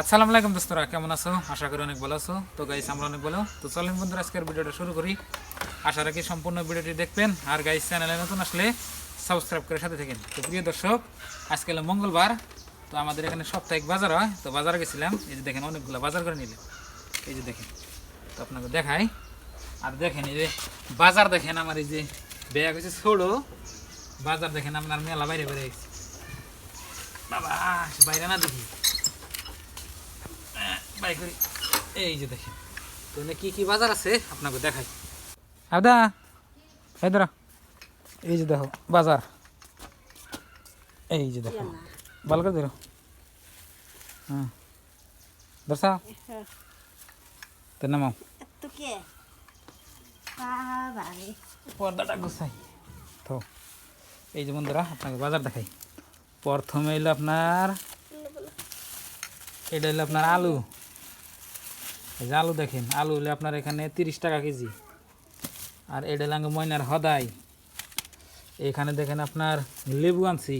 আসসালামু আলাইকুম দোস্তরা, কেমন আছো? আশা করি অনেক ভালো আছো। তো গাইস আমরা অনেক ভালো। তো চলেন বন্ধুরা, আজকের ভিডিওটা শুরু করি। আশা রাখি সম্পূর্ণ ভিডিওটি দেখবেন। আর গাইস চ্যানেলে নতুন আসলে সাবস্ক্রাইব করে সাথে থাকেন। তো প্রিয় দর্শক, আজকে হলো মঙ্গলবার, তো আমাদের এখানে সাপ্তাহিক বাজার হয়। তো বাজারে গেছিলাম, এই যে দেখেন অনেকগুলো বাজার করে নিলে এই যে দেখেন, তো আপনাকে দেখাই। আর দেখেন এই যে বাজার দেখেন, আমার এই যে ব্যাগ হচ্ছে ছোড়ো বাজার দেখেন, আপনার মেলা বাইরে বেড়ে গেছে। বাবা, বাইরে না দেখি। বাই করি। এই যে দেখেন, তো কি কি বাজার আছে, আপনাকে দেখাই। আদা এই ধরো। এই যে দেখো বাজার। এই যে দেখো ভালো করে ধরো। হ্যাঁ। দর্শা তো নামাও। পর্দাটা গুছাই। তো এই যে বন্ধুরা আপনাকে বাজার দেখাই। প্রথমে এলো আপনার এটা হলো আপনার আলু। এই যে আলু দেখেন আলু হলে আপনার এখানে তিরিশ টাকা কেজি। আর এটা হলো ময়নার হদাই। এখানে দেখেন আপনার লেবু আনছি।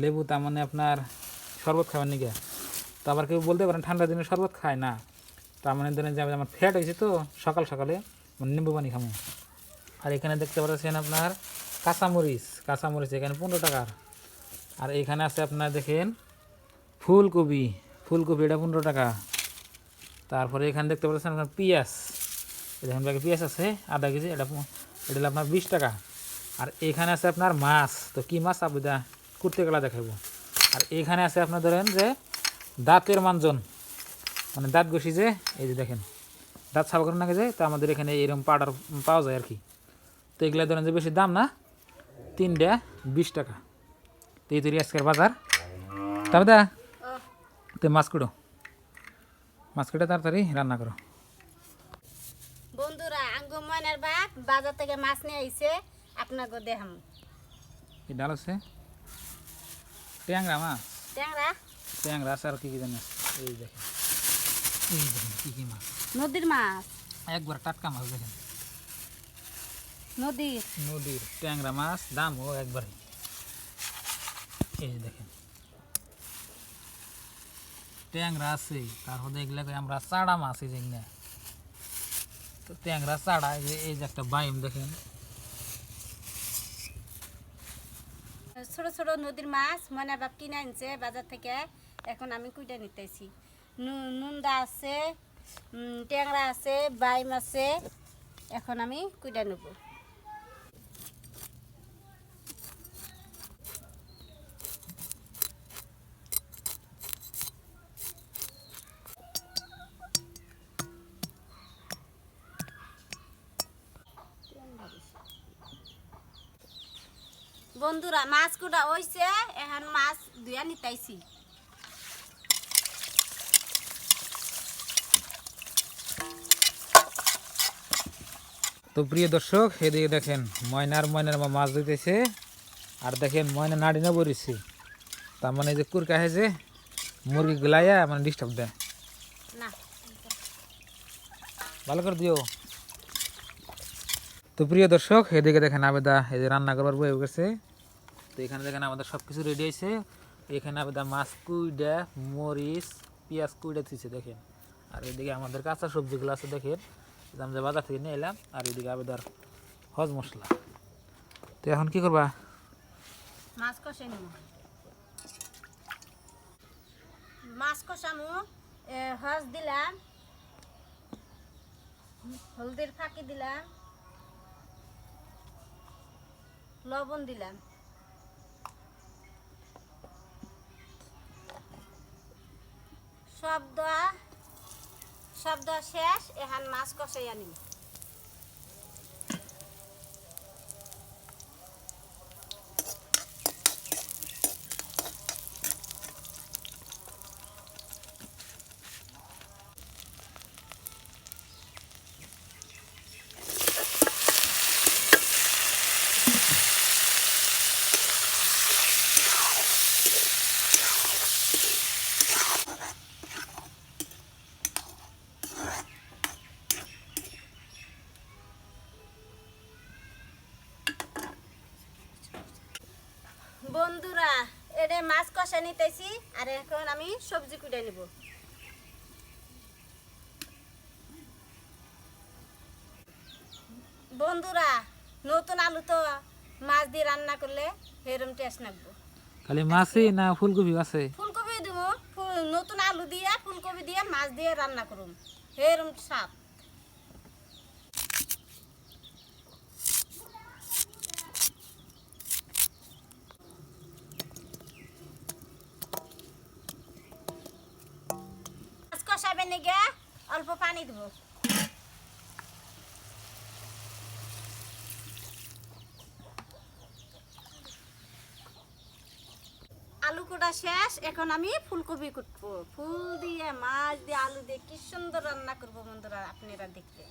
লেবু তার মানে আপনার শরবত খাবার নিগে তো আবার কেউ বলতে পারেন, ঠান্ডা দিনে শরবত খায় না। তার মানে ধরেন যে আমার ফ্যাট হয়েছে তো, সকাল সকালে মানে নিম্বু পানি খামো আর এখানে দেখতে পাচ্ছেন আপনার কাঁচামরিচ কাঁচামরিচ এখানে পনেরো টাকার। আর এখানে আছে আপনার দেখেন ফুলকপি ফুলকপি এটা পনেরো টাকা। তারপরে এখানে দেখতে পাচ্ছেন আপনার পেঁয়াজ। ব্যাগে পেঁয়াজ আছে, আধা কেজি, এটা এটা আপনার বিশ টাকা। আর এখানে আছে আপনার মাছ। তো কি মাছ আপনি দা? কুর্তে গেলা দেখাবো। আর এখানে আছে আপনার ধরেন যে, দাঁতের মানজন। মানে দাঁত ঘষি যে, এই যে দেখেন। দাঁত সাফা করে নাকি যায় তো আমাদের এখানে এরকম পাউডার পাওয়া যায় আর কি। তো এগুলো ধরেন যে বেশি দাম না, তিনটা বিশ টাকা। তো এই তৈরি আজকের বাজার। তবে দা, তো মাছ কুড়ো মাছ কেটে তাড়াতাড়ি রান্না করো। বন্ধুরা আঙ্গ ময়নার বাপ বাজার থেকে মাছ নিয়ে আইছে। আপনাকে দেখাম এই ডাল আছে ট্যাংরা মাছ ট্যাংরা ট্যাংরা আছে আর কি কি জানিস এই দেখেন এই দেখেন কি কি মাছ নদীর মাছ একবার টাটকা মাছ দেখেন নদীর নদীর ট্যাংরা মাছ দাম ও একবারে এই যে দেখেন ট্যাংরা আছে তারপর দেখলে আমরা চাড়া মাছ এই যেগুলো তো ট্যাংরা চাড়া এই যে এই যে একটা বাইম দেখেন ছোট ছোট নদীর মাছ মনে বাপ কিনে আনছে বাজার থেকে। এখন আমি কুইটা নিতেছি। নুন্দা আছে ট্যাংরা আছে, বাইম আছে। এখন আমি কুইটা নেব। বন্ধুরা মাছ কুটা হইছে এখন মাছ দুয়া নিতাইছি। তো প্রিয় দর্শক এদিকে দেখেন ময়নার ময়নার মা মাছ দিতেছে আর দেখেন ময়না নাড়ি না বলেছে তার মানে যে কুরকা হয়েছে মুরগি গুলাইয়া মানে ডিস্টার্ব দেয়। ভালো করে দিও। তো প্রিয় দর্শক এদিকে দেখেন আবেদা এই যে রান্না করবার বয়ে গেছে তো এখানে দেখেন আমাদের সব কিছু রেডি হয়েছে। এখানে আবেদা মাছ কুইডা, মরিচ, পেঁয়াজ কুইডা দিচ্ছে দেখেন। আর এদিকে আমাদের কাঁচা সবজিগুলো আছে, দেখেন। আমরা বাজার থেকে নিয়ে এলাম, আর এদিকে আবেদার হজ মশলা। তো এখন কি করবা? মাছ কষে মাছ কষামু হজ দিলাম, হলদির ফাঁকি দিলাম, লবণ দিলাম। সব দোয়া সব দোয়া শেষ এখন মাছ কষাইয়া আনিম বন্ধুরা এটা মাছ কষা নিতেছি আর এখন আমি সবজি কুটে নিব। বন্ধুরা নতুন আলু তো মাছ দিয়ে রান্না করলে এরম টেস্ট লাগবো। খালি মাছই না ফুলকপি আছে? ফুলকপি দিব নতুন আলু দিয়ে ফুলকপি দিয়ে মাছ দিয়ে রান্না করুম। এরম স্বাদ। অল্প পানি দিব। আলু কোটা শেষ, এখন আমি ফুলকপি কুটবো। ফুল দিয়ে, মাছ দিয়ে, আলু দিয়ে কি সুন্দর রান্না করব বন্ধুরা, আপনারা দেখতে।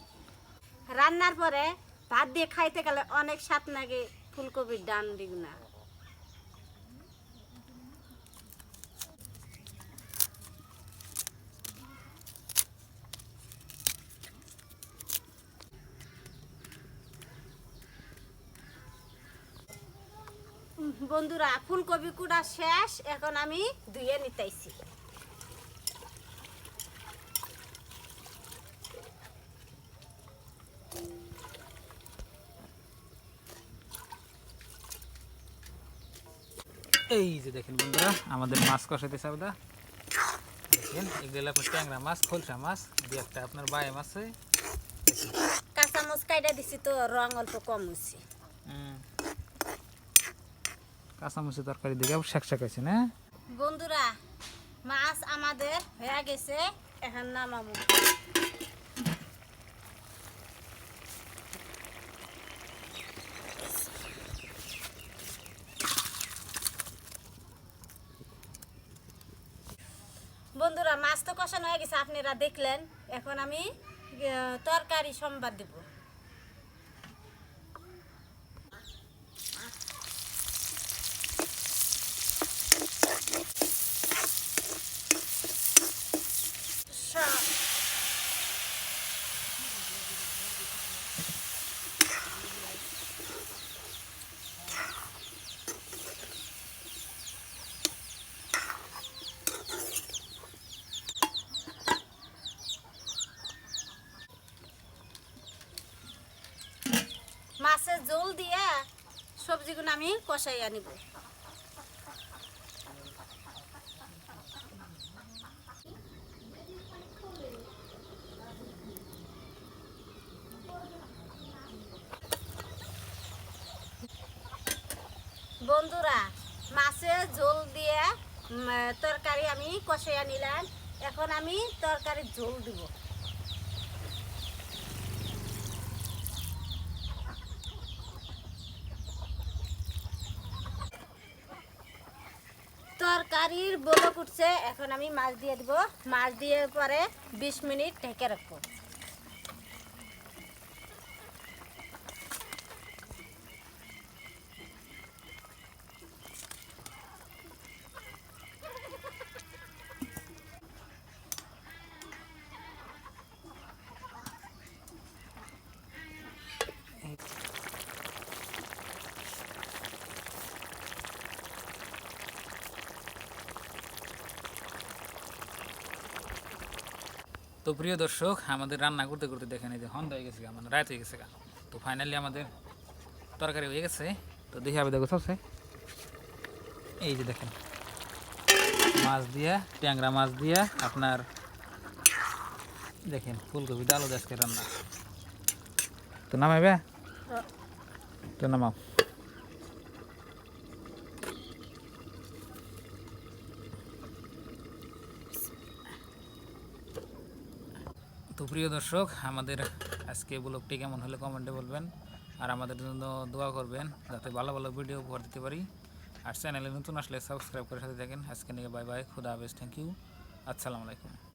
রান্নার পরে ভাত দিয়ে খাইতে গেলে অনেক স্বাদ লাগে ফুলকপির ডান দিগুনা বন্ধুরা ফুলকপি কুড়া শেষ এখন আমি ধুয়ে নিতেছি এই যে দেখেন বন্ধুরা আমাদের মাছ কষাইতে চাবদা দেখেন এগুলো আপনার ট্যাংরা মাছ খোলসা মাছ দিয়ে একটা আপনার বায়ে মাছে কাঁচা মচ কাইটা দিছি তো রং অল্প কম হয়েছে কাঁচামরিচের তরকারি দিকে আবার শাক শাক আছে না? বন্ধুরা, মাছ আমাদের হয়ে গেছে, এখন নামাবো। বন্ধুরা, মাছ তো কষানো হয়ে গেছে, আপনারা দেখলেন। এখন আমি তরকারি সম্বাদ দেব সব মাছের জল দিয়ে সবজিগুলো আমি কষাইয়া নিব বন্ধুরা মাছের ঝোল দিয়ে তরকারি আমি কষাইয়া নিলাম এখন আমি তরকারির ঝোল দিব। তরকারির বলক উঠছে এখন আমি মাছ দিয়ে দিব। মাছ দিয়ে পরে বিশ মিনিট ঢেকে রাখব। তো প্রিয় দর্শক আমাদের রান্না করতে করতে দেখেন এই যে হন্দ হয়ে গেছে মানে রাত হয়ে গেছে। তো ফাইনালি আমাদের তরকারি হয়ে গেছে। তো দেখি আবে দেখো সবসে এই যে দেখেন মাছ দিয়া ট্যাংরা মাছ দিয়া আপনার দেখেন ফুলকপি ডালো দেশকে রান্না। তো নামাইবে? তো নামাও। তো প্রিয় দর্শক, আমাদের আজকে ব্লগটি কেমন হলে কমেন্টে বলবেন আর আমাদের জন্য দোয়া করবেন যাতে ভালো ভালো ভিডিও উপহার দিতে পারি। আর চ্যানেলে নতুন আসলে সাবস্ক্রাইব করে সাথে থাকেন। আজকে নিয়ে বাই বাই, খুদা হাফেজ থ্যাংক ইউ আসসালামু আলাইকুম।